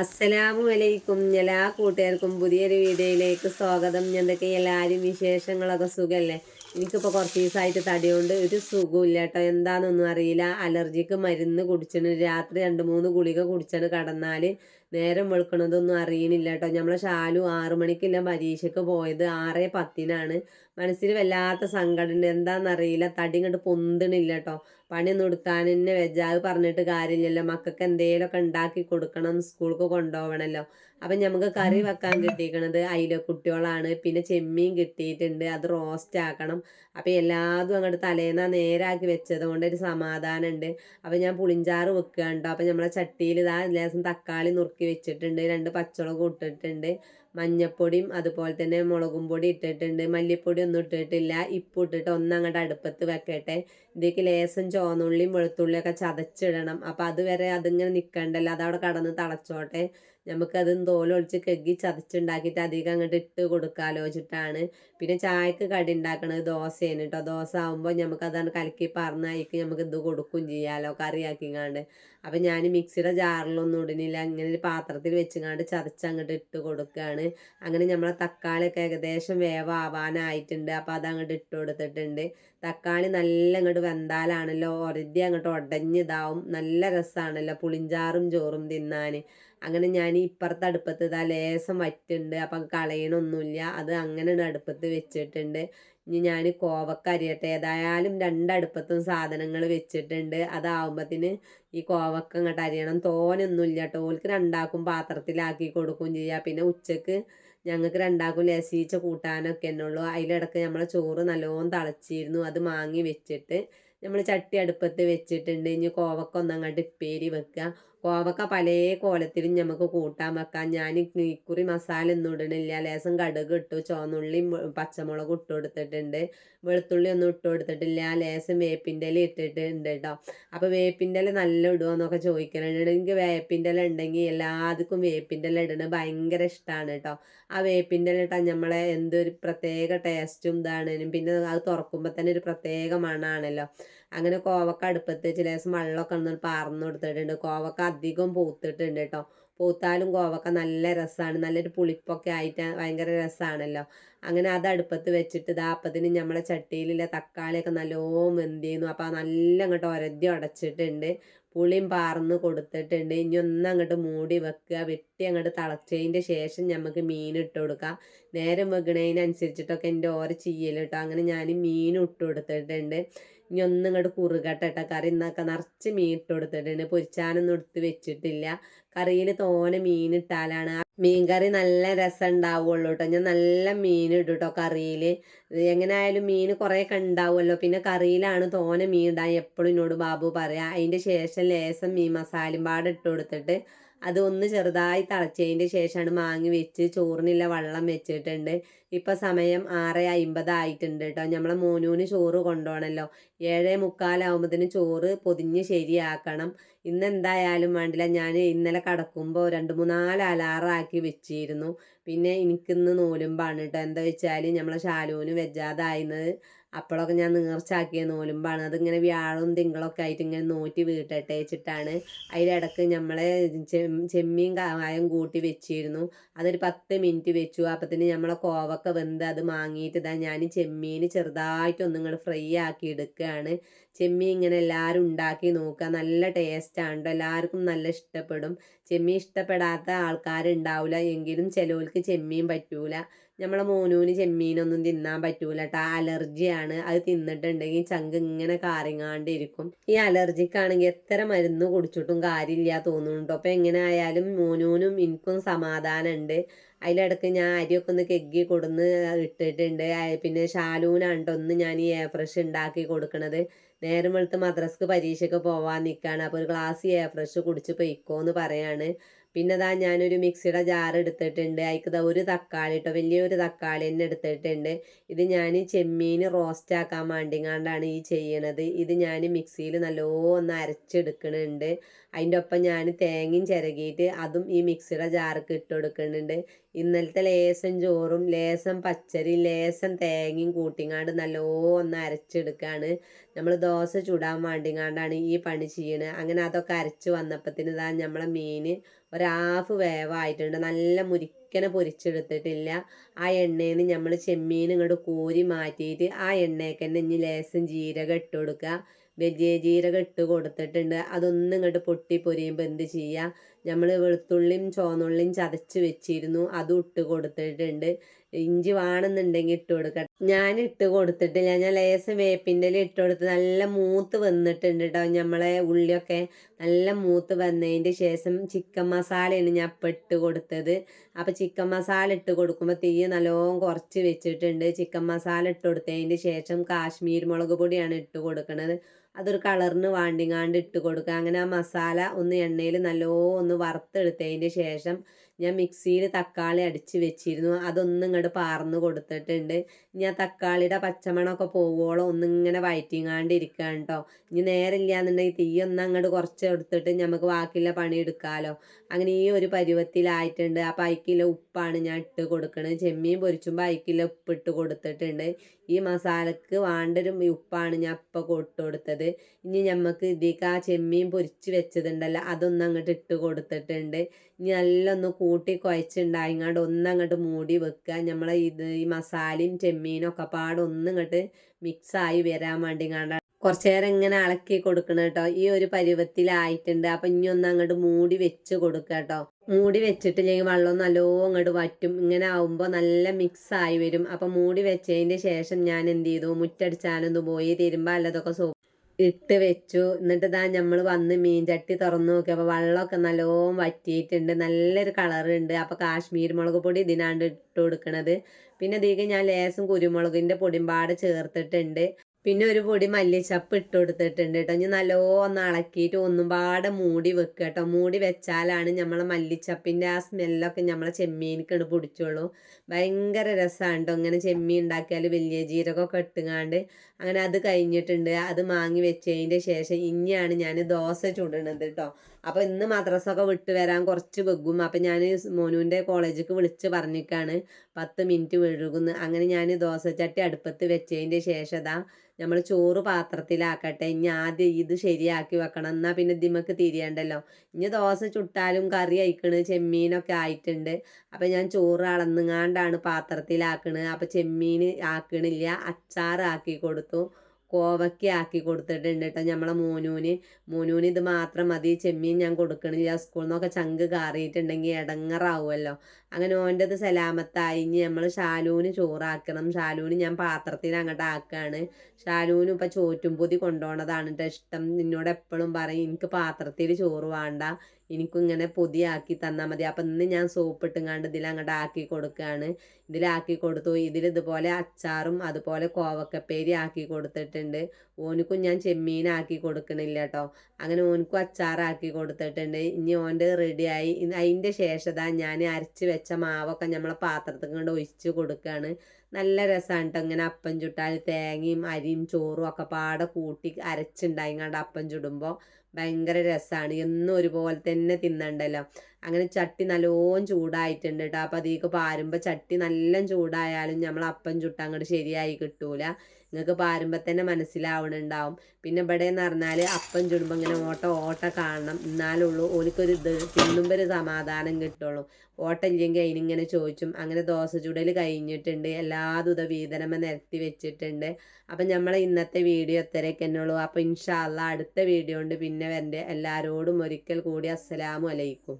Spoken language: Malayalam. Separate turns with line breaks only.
അസ്സലാമു അലൈക്കും എല്ലാ കൂട്ടുകാർക്കും പുതിയൊരു വീഡിയോയിലേക്ക് സ്വാഗതം. എന്തൊക്കെ എല്ലാവരും വിശേഷങ്ങളൊക്കെ സുഖമല്ലേ എനിക്കിപ്പോൾ കുറച്ച് ദിവസമായിട്ട് തടിയുണ്ട്. ഒരു സുഖമില്ല കേട്ടോ. എന്താണെന്നൊന്നും അറിയില്ല. അലർജിക്ക് മരുന്ന് കുടിച്ചിട്ട് രാത്രി രണ്ട് മൂന്ന് ഗുളിക കുടിച്ചാണ് കടന്നാൽ നേരം വെളുക്കണതൊന്നും അറിയണില്ല കേട്ടോ നമ്മളെ ഷാലു ആറു മണിക്കില്ല പരീക്ഷയ്ക്ക് പോയത്. ആറേ പത്തിനാണ്. മനസ്സിൽ വല്ലാത്ത സങ്കടമുണ്ട് എന്താണെന്നറിയില്ല തടി ഇങ്ങോട്ട് പൊന്തണില്ല കേട്ടോ പണിയൊന്നും എടുക്കാൻ തന്നെ വെജാവ് പറഞ്ഞിട്ട് കാര്യമില്ലല്ലോ. മക്കൾക്ക് എന്തെങ്കിലുമൊക്കെ ഉണ്ടാക്കി കൊടുക്കണം. സ്കൂൾക്ക് കൊണ്ടുപോകണമല്ലോ അപ്പം നമുക്ക് കറി വെക്കാൻ കിട്ടിയിരിക്കണത് അയില കുട്ടികളാണ്. പിന്നെ ചെമ്മീൻ കിട്ടിയിട്ടുണ്ട്. അത് റോസ്റ്റ് ആക്കണം. അപ്പം എല്ലാതും അങ്ങോട്ട് തലേന്ന നേരാക്കി വെച്ചത് കൊണ്ട് ഒരു സമാധാനമുണ്ട് അപ്പം ഞാൻ പുളിഞ്ചാറ് വെക്കുകയുണ്ടോ അപ്പം നമ്മളെ ചട്ടിയിൽ ഇതാ ലേശം തക്കാളി നുറുക്കി വെച്ചിട്ടുണ്ട്. രണ്ട് പച്ചമുളക് ഇട്ടിട്ടുണ്ട്. മഞ്ഞപ്പൊടിയും അതുപോലെ തന്നെ മുളകും പൊടി ഇട്ടിട്ടുണ്ട്. മല്ലിപ്പൊടി ഒന്നും ഇട്ടിട്ടില്ല. ഇപ്പം ഇട്ടിട്ട് ഒന്നങ്ങോട്ട് അടുപ്പത്ത് വെക്കട്ടെ. ഇതിലേക്ക് ലേസം ചോന്നുള്ളിയും വെളുത്തുള്ളിയൊക്കെ ചതച്ചിടണം. അപ്പം അതുവരെ അതിങ്ങനെ നിൽക്കണ്ടല്ലോ അതവിടെ കടന്ന് തളച്ചോട്ടെ. നമുക്കത് തോലൊളിച്ച് കെഗ്ഗി ചതച്ചുണ്ടാക്കിയിട്ട് അധികം അങ്ങോട്ട് ഇട്ട് കൊടുക്കാലോ വെച്ചിട്ടാണ് പിന്നെ ചായക്ക് കടി ഉണ്ടാക്കണത് ദോശയാണ് കേട്ടോ ദോശ ആകുമ്പോൾ നമുക്കതാണ് കലക്കി പറഞ്ഞായിക്ക് നമുക്ക് ഇത് കൊടുക്കും ചെയ്യാലോ കറിയാക്കിങ്ങാണ്ട്. അപ്പം ഞാൻ മിക്സിയുടെ ജാറിലൊന്നും ഇടുന്നില്ല. ഇങ്ങനെ ഒരു പാത്രത്തിൽ വെച്ചുങ്ങാണ്ട് ചതച്ച് അങ്ങോട്ട് ഇട്ട് കൊടുക്കുകയാണ് അങ്ങനെ നമ്മളെ തക്കാളിയൊക്കെ ഏകദേശം വേവാവാനായിട്ടുണ്ട്. അപ്പോൾ അത് അങ്ങോട്ട് ഇട്ട് കൊടുത്തിട്ടുണ്ട്. തക്കാളി നല്ല അങ്ങോട്ട് വെന്താലാണല്ലോ. ഒരതി അങ്ങോട്ട് ഉടഞ്ഞിതാവും നല്ല രസമാണല്ലോ പുളിഞ്ചാറും ചോറും തിന്നാൻ അങ്ങനെ ഞാൻ ഇപ്പുറത്തെ അടുപ്പത്ത് ഇതാ ലേസം വറ്റുണ്ട്. അപ്പം കളയണമൊന്നുമില്ല അത് അങ്ങനെ അടുപ്പത്ത് വെച്ചിട്ടുണ്ട്. ഇനി ഞാൻ കോവക്ക അരിയട്ടെ. ഏതായാലും രണ്ടടുപ്പത്തും സാധനങ്ങൾ വെച്ചിട്ടുണ്ട്. അതാവുമ്പത്തിന് ഈ കോവക്ക അങ്ങോട്ട് അരിയണം. തോനൊന്നുമില്ല കേട്ടോ ഓൽക്ക് രണ്ടാക്കും പാത്രത്തിലാക്കി കൊടുക്കുകയും ചെയ്യാം. പിന്നെ ഉച്ചയ്ക്ക് ഞങ്ങൾക്ക് രണ്ടാക്കും ലസീച്ച കൂട്ടാനൊക്കെ എന്നുള്ളൂ അതിലിടക്ക് നമ്മളെ ചോറ് നല്ലോണം തിളച്ചിരുന്നു. അത് മാങ്ങി വെച്ചിട്ട് നമ്മൾ ചട്ടി അടുപ്പത്ത് വെച്ചിട്ടുണ്ട്. ഇനി കോവക്ക ഒന്നങ്ങോട്ട് ഇപ്പേരി വെക്കുക കോവക്ക പല കോലത്തിലും നമുക്ക് കൂട്ടാൻ വെക്കാം. ഞാൻ ഇക്കുറി മസാല ഒന്നും ഇടണില്ല. ലേസം കടുക് ഇട്ടു. ചുവന്നുള്ളിയും പച്ചമുളക് ഇട്ട് കൊടുത്തിട്ടുണ്ട്. വെളുത്തുള്ളി ഒന്നും ഇട്ട് കൊടുത്തിട്ടില്ല. ലേസം വേപ്പിന്റെ ഇല ഇട്ടിട്ടുണ്ട് കേട്ടോ അപ്പോൾ വേപ്പിന്റെ ഇല നല്ല ഇടുമോ എന്നൊക്കെ ചോദിക്കലുണ്ട് എനിക്ക് വേപ്പിന്റെ ഇല ഉണ്ടെങ്കിൽ എല്ലാവർക്കും വേപ്പിന്റെ ഇല ഇടുന്നത് ഭയങ്കര ഇഷ്ടമാണ് കേട്ടോ ആ വേപ്പിന്റെ ഇല ഇട്ടാൽ നമ്മളെ എന്തൊരു പ്രത്യേക ടേസ്റ്റും ഇതാണ്. പിന്നെ അത് തുറക്കുമ്പോൾ തന്നെ ഒരു പ്രത്യേക മണമാണല്ലോ അങ്ങനെ കോവക്ക അടുപ്പത്ത് ചില ദിവസം വെള്ളമൊക്കെ ഒന്ന് പാർന്നു കൊടുത്തിട്ടുണ്ട്. കോവക്ക അധികം പൂത്തിട്ടുണ്ട് കേട്ടോ. പൂത്താലും കോവക്ക നല്ല രസമാണ് നല്ലൊരു പുളിപ്പൊക്കെ ആയിട്ട് ഭയങ്കര രസമാണല്ലോ അങ്ങനെ അത് അടുപ്പത്ത് വെച്ചിട്ട് ഇതാ അപ്പത്തിന് നമ്മളെ ചട്ടിയിലുള്ള തക്കാളിയൊക്കെ നല്ലോണം വെന്തിരുന്നു അപ്പോൾ നല്ല അങ്ങോട്ട് ഒരതി ഉടച്ചിട്ടുണ്ട്. പുളിയും പാർന്ന് കൊടുത്തിട്ടുണ്ട്. ഇനി ഒന്ന് അങ്ങോട്ട് മൂടി വെക്കുക. വെട്ടി അങ്ങോട്ട് തിളച്ചതിന്റെ ശേഷം നമുക്ക് മീൻ ഇട്ട് കൊടുക്കാം നേരം വെക്കണതിനനുസരിച്ചിട്ടൊക്കെ എന്റെ ഓരോ ചെയ്യൽ കേട്ടോ. അങ്ങനെ ഞാൻ മീൻ ഇട്ട് കൊടുത്തിട്ടുണ്ട്. ഇനി ഒന്നും ഇങ്ങോട്ട് കുറുകട്ടെ കറി ഇന്നൊക്കെ നിറച്ച് മീൻ ഇട്ട് കൊടുത്തിട്ടുണ്ട് പൊരിച്ചാനൊന്നും എടുത്ത് വെച്ചിട്ടില്ല. കറിയിൽ തോനെ മീൻ ഇട്ടാലാണ് മീൻ കറി നല്ല രസം ഉണ്ടാവുള്ളൂ കേട്ടോ ഞാൻ നല്ല മീൻ ഇടും കേട്ടോ കറിയിൽ എങ്ങനെയായാലും മീൻ കുറേയൊക്കെ ഉണ്ടാവുമല്ലോ പിന്നെ കറിയിലാണ് തോനെ മീൻ ഇടാൻ എപ്പോഴും എന്നോട് ബാബു പറയാം. അതിന്റെ ശേഷം ലേസം മീൻ മസാലയും പാടെ ഇട്ട് കൊടുത്തിട്ട് അത് ഒന്ന് ചെറുതായി തിളച്ചതിന്റെ ശേഷമാണ് മാങ്ങി വെച്ച് ചോറിനുള്ള വെള്ളം വെച്ചിട്ടുണ്ട്. ഇപ്പം സമയം ആറ് അമ്പതായിട്ടുണ്ട് കേട്ടോ നമ്മളെ മോനൂന് ചോറ് കൊണ്ടുപോകണമല്ലോ ഏഴേ മുക്കാലാവുമ്പത്തിന് ചോറ് പൊതിഞ്ഞ് ശരിയാക്കണം. ഇന്ന് എന്തായാലും വേണ്ടില്ല. ഞാൻ ഇന്നലെ കടക്കുമ്പോൾ രണ്ട് മൂന്നാൽ അലാറാക്കി വെച്ചിരുന്നു. പിന്നെ എനിക്കിന്ന് നൂലുമ്പാണ് കേട്ടോ എന്താ വെച്ചാൽ നമ്മളെ ശാലുവിന് വെജാതായിരുന്നത് അപ്പോഴൊക്കെ ഞാൻ നേർച്ചാക്കിയ നോലുമ്പാണ്. അതിങ്ങനെ വ്യാഴവും തിങ്കളൊക്കെ ആയിട്ട് ഇങ്ങനെ നോറ്റി വീട്ടട്ടെ വെച്ചിട്ടാണ് അതിലിടക്ക് നമ്മളെ ചെമ്മീൻ കായം കൂട്ടി വെച്ചിരുന്നു. അതൊരു പത്ത് മിനിറ്റ് വെച്ചു. അപ്പത്തിന് നമ്മളെ കോവക്ക വെന്ത് അത് മാങ്ങിയിട്ട് ഇതാ ഞാൻ ചെമ്മീൻ ചെറുതായിട്ടൊന്നും ഒന്നും ഫ്രൈ ആക്കി എടുക്കുകയാണ് ചെമ്മീൻ ഇങ്ങനെ എല്ലാവരും ഉണ്ടാക്കി നോക്കുക. നല്ല ടേസ്റ്റാണ് എല്ലാവർക്കും നല്ല ഇഷ്ടപ്പെടും. ചെമ്മീൻ ഇഷ്ടപ്പെടാത്ത ആൾക്കാരുണ്ടാവില്ല. എങ്കിലും ചിലവർക്ക് ചെമ്മീൻ പറ്റൂല. നമ്മളെ മോനൂന് ചെമ്മീനൊന്നും തിന്നാൻ പറ്റൂല കേട്ടോ അലർജിയാണ്. അത് തിന്നിട്ടുണ്ടെങ്കിൽ ചങ്ക് ഇങ്ങനെ കാറിങ്ങാണ്ടിരിക്കും. ഈ അലർജിക്കാണെങ്കിൽ എത്ര മരുന്ന് കുടിച്ചിട്ടും കാര്യമില്ല തോന്നുന്നുണ്ടോ അപ്പം എങ്ങനെ ആയാലും മോനൂനും എനിക്കും സമാധാനമുണ്ട് അതിലിടക്ക് ഞാൻ അരിയൊക്കെ ഒന്ന് കെഗ്ഗി കൊടുന്ന് ഇട്ടിട്ടുണ്ട്. പിന്നെ ഷാലൂനാണ്ടൊന്ന് ഞാൻ ഈ എയർ ഫ്രഷ് ഉണ്ടാക്കി കൊടുക്കണത്. നേരം വെളുത്ത് മദ്രസ്ക്ക് പരീക്ഷയ്ക്ക് പോവാൻ നിൽക്കുകയാണ് അപ്പോൾ ഒരു ഗ്ലാസ് എയർ ഫ്രഷ് കുടിച്ച് പൊയ്ക്കോ എന്ന് പറയാണ്. പിന്നെ ഇതാ ഞാനൊരു മിക്സിയുടെ ജാർ എടുത്തിട്ടുണ്ട്. അതിക്ക് ഒരു തക്കാളി കേട്ടോ വലിയൊരു തക്കാളി തന്നെ എടുത്തിട്ടുണ്ട്. ഇത് ഞാൻ ചെമ്മീൻ റോസ്റ്റ് ആക്കാൻ വേണ്ടിങ്ങാണ്ടാണ് ഈ ചെയ്യണത്. ഇത് ഞാൻ മിക്സിയിൽ നല്ലോന്ന് അരച്ചെടുക്കണുണ്ട്. അതിന്റെ ഒപ്പം ഞാൻ തേങ്ങയും ചിരകിയിട്ട് അതും ഈ മിക്സിയുടെ ജാർക്ക് ഇട്ട് കൊടുക്കുന്നുണ്ട് ഇന്നലത്തെ ലേസം ചോറും ലേസം പച്ചരി ലേസം തേങ്ങയും കൂട്ടിങ്ങാണ്ട് നല്ലോണം അരച്ചെടുക്കുകയാണ് നമ്മൾ ദോശ ചുടാൻ വേണ്ടിങ്ങാണ്ടാണ് ഈ പണി ചെയ്യണത്. അങ്ങനെ അതൊക്കെ അരച്ച് വന്നപ്പത്തിന് ഇതാ നമ്മളെ മീൻ ഒരു ഹാഫ് വേവായിട്ടുണ്ട്. നല്ല മുരിക്കനെ പൊരിച്ചെടുത്തിട്ടില്ല. ആ എണ്ണയിൽ നിന്ന് നമ്മൾ ചെമ്മീൻ ഇങ്ങോട്ട് കോരി മാറ്റിയിട്ട് ആ എണ്ണയ്ക്ക് തന്നെ ഇനി ലേശം ജീരകം ഇട്ട് കൊടുക്കുക വലിയ ജീരകം ഇട്ട് കൊടുത്തിട്ടുണ്ട്. അതൊന്നും ഇങ്ങോട്ട് പൊട്ടി പൊരിയുമ്പോൾ എന്ത് ചെയ്യുക നമ്മൾ വെളുത്തുള്ളിയും ചുവന്നുള്ളിയും ചതച്ച് വെച്ചിരുന്നു. അതും ഇട്ട് കൊടുത്തിട്ടുണ്ട്. ഇഞ്ചി വേണമെന്നുണ്ടെങ്കിൽ ഇട്ട് കൊടുക്കാം ഞാൻ ഇട്ട് കൊടുത്തിട്ടില്ല. ഞാൻ ലേശം വേപ്പിന്റെ ഇട്ട് കൊടുത്ത് നല്ല മൂത്ത് വന്നിട്ടുണ്ട് കേട്ടോ നമ്മളെ ഉള്ളിയൊക്കെ നല്ല മൂത്ത് വന്നതിന്റെ ശേഷം ചിക്കൻ മസാലയാണ് ഞാൻ ഇപ്പം ഇട്ട് കൊടുത്തത്. അപ്പോൾ ചിക്കൻ മസാല ഇട്ട് കൊടുക്കുമ്പോൾ തീ നല്ലോണം കുറച്ച് വെച്ചിട്ടുണ്ട്. ചിക്കൻ മസാല ഇട്ട് കൊടുത്തതിന്റെ ശേഷം കാശ്മീർ മുളക് പൊടിയാണ് ഇട്ട് കൊടുക്കുന്നത് അതൊരു കളറിന് വാണ്ടിങ്ങാണ്ട് ഇട്ട് കൊടുക്കുക. അങ്ങനെ ആ മസാല ഒന്ന് എണ്ണയിൽ നല്ലോ ഒന്ന് വറുത്തെടുത്തതിന്റെ ശേഷം ഞാൻ മിക്സിയിൽ തക്കാളി അടിച്ച് വെച്ചിരുന്നു. അതൊന്നും ഇങ്ങോട്ട് പാർന്ന് കൊടുത്തിട്ടുണ്ട്. ഇനി ആ തക്കാളിയുടെ പച്ചമണമൊക്കെ പോവുകയോളം ഒന്നിങ്ങനെ വയറ്റിങ്ങാണ്ട് ഇരിക്കുകയാണ് കേട്ടോ ഇനി നേരില്ല എന്നുണ്ടെങ്കിൽ തീ ഒന്ന് അങ്ങോട്ട് കുറച്ച് എടുത്തിട്ട് നമുക്ക് ബാക്കിയുള്ള പണി എടുക്കാമല്ലോ അങ്ങനെ ഈ ഒരു പരുവത്തിലായിട്ടുണ്ട്. അപ്പോൾ അയക്കില്ല ഉപ്പാണ് ഞാൻ ഇട്ട് കൊടുക്കുന്നത് ചെമ്മീൻ പൊരിച്ചുമ്പോൾ അയക്കില്ല ഉപ്പ് ഇട്ട് കൊടുത്തിട്ടുണ്ട്. ഈ മസാലക്ക് വേണ്ടൊരു ഉപ്പാണ് ഞാൻ ഇപ്പൊ കൊട്ട് കൊടുത്തത്. ഇനി നമുക്ക് ഇതിലേക്ക് ആ ചെമ്മീൻ പൊരിച്ച് വെച്ചതുണ്ടല്ലോ അതൊന്ന് അങ്ങോട്ട് ഇട്ട് കൊടുത്തിട്ടുണ്ട്. ഇനി നല്ല ഒന്ന് കൂട്ടി കുഴച്ചുണ്ടായിങ്ങാണ്ട് ഒന്നങ്ങോട്ട് മൂടി വെക്കുക നമ്മളെ ഇത് ഈ മസാലയും ചെമ്മീനും ഒക്കെ പാടെ ഒന്നിങ്ങോട്ട് മിക്സായി വരാൻ വേണ്ടി കണ്ട കുറച്ച് നേരം ഇങ്ങനെ ഇളക്കി കൊടുക്കണം കേട്ടോ. ഈ ഒരു പരുവത്തിലായിട്ടുണ്ട്. അപ്പം ഇനി ഒന്ന് അങ്ങോട്ട് മൂടി വെച്ച് കൊടുക്കുക കേട്ടോ. മൂടി വെച്ചിട്ടില്ലെങ്കിൽ വെള്ളം നല്ലോ അങ്ങോട്ട് വറ്റും. ഇങ്ങനെ ആവുമ്പോൾ നല്ല മിക്സ് ആയി വരും. അപ്പം മൂടി വെച്ചതിന്റെ ശേഷം ഞാൻ എന്ത് ചെയ്തു? മുറ്റടിച്ചാനൊന്ന് പോയി. തിരുമ്പോൾ അല്ലതൊക്കെ സോ ഇട്ട് വെച്ചു. എന്നിട്ട് ഇതാ നമ്മൾ വന്ന് മീൻ ചട്ടി നോക്കി. നോക്കിയപ്പോൾ വെള്ളമൊക്കെ നല്ലോണം വറ്റിയിട്ടുണ്ട്. നല്ലൊരു കളറുണ്ട് അപ്പോൾ കാശ്മീർ മുളക് പൊടി ഇതിനാണ്ട് ഇട്ട് കൊടുക്കണത്. പിന്നെ ഇതിലേക്ക് ഞാൻ ലേസും കുരുമുളകിന്റെ പൊടിമ്പാട് ചേർത്തിട്ടുണ്ട്. പിന്നെ ഒരു പൊടി മല്ലിച്ചപ്പ് ഇട്ട് കൊടുത്തിട്ടുണ്ട് കേട്ടോ. ഇനി നല്ലോണം ഇളക്കിയിട്ട് ഒന്നും പാടെ മൂടി വെക്കുക കേട്ടോ. മൂടി വെച്ചാലാണ് നമ്മളെ മല്ലിച്ചപ്പിന്റെ ആ സ്മെല്ലൊക്കെ നമ്മളെ ചെമ്മീനിക്കണ് പിടിച്ചോളൂ. ഭയങ്കര രസമാണ് കേട്ടോ. ഇങ്ങനെ ചെമ്മീൻ ഉണ്ടാക്കിയാൽ വലിയ ജീരകമൊക്കെ ഇട്ടുങ്ങാണ്ട് അങ്ങനെ അത് കഴിഞ്ഞിട്ടുണ്ട്. അത് മാങ്ങി വെച്ചതിന്റെ ശേഷം ഇനിയാണ് ഞാൻ ദോശ ചുടണത് കേട്ടോ. അപ്പോൾ ഇന്ന് മദ്രസ ഒക്കെ വിട്ട് വരാൻ കുറച്ച് വെക്കും അപ്പം ഞാൻ മോനുവിന്റെ കോളേജിലേക്ക് വിളിച്ച് പറഞ്ഞിക്കാണ്. പത്ത് മിനിറ്റ് വെഴുകുന്നു അങ്ങനെ ഞാൻ ദോശച്ചട്ടി അടുപ്പത്ത് വെച്ചതിന്റെ ശേഷം നമ്മൾ ചോറ് പാത്രത്തിലാക്കട്ടെ. ഇനി ആദ്യം ഇത് ശരിയാക്കി വെക്കണം. എന്നാൽ പിന്നെ ദിമക്ക് തിരിയണ്ടല്ലോ. ഇനി ദോശ ചുട്ടാലും കറി അയക്കണ്. ചെമ്മീനൊക്കെ ആയിട്ടുണ്ട്. അപ്പം ഞാൻ ചോറ് അളന്നുങ്ങാണ്ടാണ് പാത്രത്തിലാക്കണത് അപ്പം ചെമ്മീൻ ആക്കണില്ല. അച്ചാർ ആക്കി കൊടുത്തു. കോവയ്ക്ക ആക്കി കൊടുത്തിട്ടുണ്ട് കേട്ടോ നമ്മളെ മോനൂന്. മോനൂന് ഇത് മാത്രം മതി. ചെമ്മീൻ ഞാൻ കൊടുക്കണില്ല. സ്കൂളിൽ നിന്നൊക്കെ ചങ്ക് കാറിയിട്ടുണ്ടെങ്കിൽ ഇടങ്ങറാവുമല്ലോ അങ്ങനെ ഓന്റെത് സലാമത്തായി ഇനി നമ്മൾ ഷാലൂന് ചോറാക്കണം. ഷാലൂന് ഞാൻ പാത്രത്തിൽ അങ്ങോട്ട് ആക്കുകയാണ് ഷാലൂന് ഇപ്പം ചോറ്റും പൊതി കൊണ്ടുപോകണതാണ് കേട്ടോ ഇഷ്ടം. നിന്നോട് എപ്പോഴും പറയും എനിക്ക് പാത്രത്തിൽ ചോറ് വേണ്ട. എനിക്കും ഇങ്ങനെ പൊതിയാക്കി തന്നാൽ മതി. അപ്പം ഇന്ന് ഞാൻ സോപ്പ് ഇട്ടുങ്ങാണ്ട് ഇതിൽ അങ്ങോട്ട് ആക്കി കൊടുക്കുകയാണ് ഇതിലാക്കി കൊടുത്തു. ഇതിൽ ഇതുപോലെ അച്ചാറും അതുപോലെ കോവക്കപ്പേരി ആക്കി കൊടുത്തിട്ടുണ്ട്. ഓനക്കും ഞാൻ ചെമ്മീനാക്കി കൊടുക്കണില്ല കേട്ടോ അങ്ങനെ ഓനക്കും അച്ചാറാക്കി കൊടുത്തിട്ടുണ്ട്. ഇനി ഓന്റെ റെഡിയായി. അതിന്റെ ശേഷം ഞാൻ അരച്ച് വെച്ച മാവൊക്കെ നമ്മളെ പാത്രത്തിൽ കൊണ്ട് ഒഴിച്ച് കൊടുക്കുകയാണ് നല്ല രസമാണ് കേട്ടോ ഇങ്ങനെ അപ്പം ചുട്ടാൽ തേങ്ങയും അരിയും ചോറും ഒക്കെ പാടെ കൂട്ടി അരച്ചുണ്ടായിങ്ങാണ്ട് അപ്പം ചുടുമ്പോൾ ഭയങ്കര രസമാണ് എന്നും ഒരുപോലെ തന്നെ തിന്നണ്ടല്ലോ. അങ്ങനെ ചട്ടി നല്ലോണം ചൂടായിട്ടുണ്ട് കേട്ടോ അപ്പം അതിലേക്ക് പാരുമ്പോൾ ചട്ടി നല്ല ചൂടായാലും നമ്മൾ അപ്പം ചുട്ട അങ്ങോട്ട് ശരിയായി കിട്ടൂല. നിങ്ങൾക്ക് പാരുമ്പോൾ തന്നെ മനസ്സിലാവണുണ്ടാവും. പിന്നെ ഇവിടെ എന്ന് പറഞ്ഞാൽ അപ്പം ചുടുമ്പോൾ ഇങ്ങനെ ഓട്ട ഓട്ട കാണണം. എന്നാലുള്ളൂ ഓലിക്കൊരു ഇത് തിന്നുമ്പോൾ ഒരു സമാധാനം കിട്ടുള്ളൂ. ഓട്ട ഇല്ലെങ്കിൽ അതിനിങ്ങനെ ചോദിച്ചും. അങ്ങനെ ദോശ ചുടൽ കഴിഞ്ഞിട്ടുണ്ട്. എല്ലാ ദുത വീതനമ നിരത്തി വെച്ചിട്ടുണ്ട്. അപ്പം നമ്മൾ ഇന്നത്തെ വീഡിയോ ഇത്രയൊക്കെ ഉള്ളൂ അപ്പോൾ ഇൻഷാല്ല അടുത്ത വീഡിയോ ഉണ്ട്. പിന്നെ വരണ്ടേ. എല്ലാവരോടും ഒരിക്കൽ കൂടി അസ്സലാമു അലൈക്കും.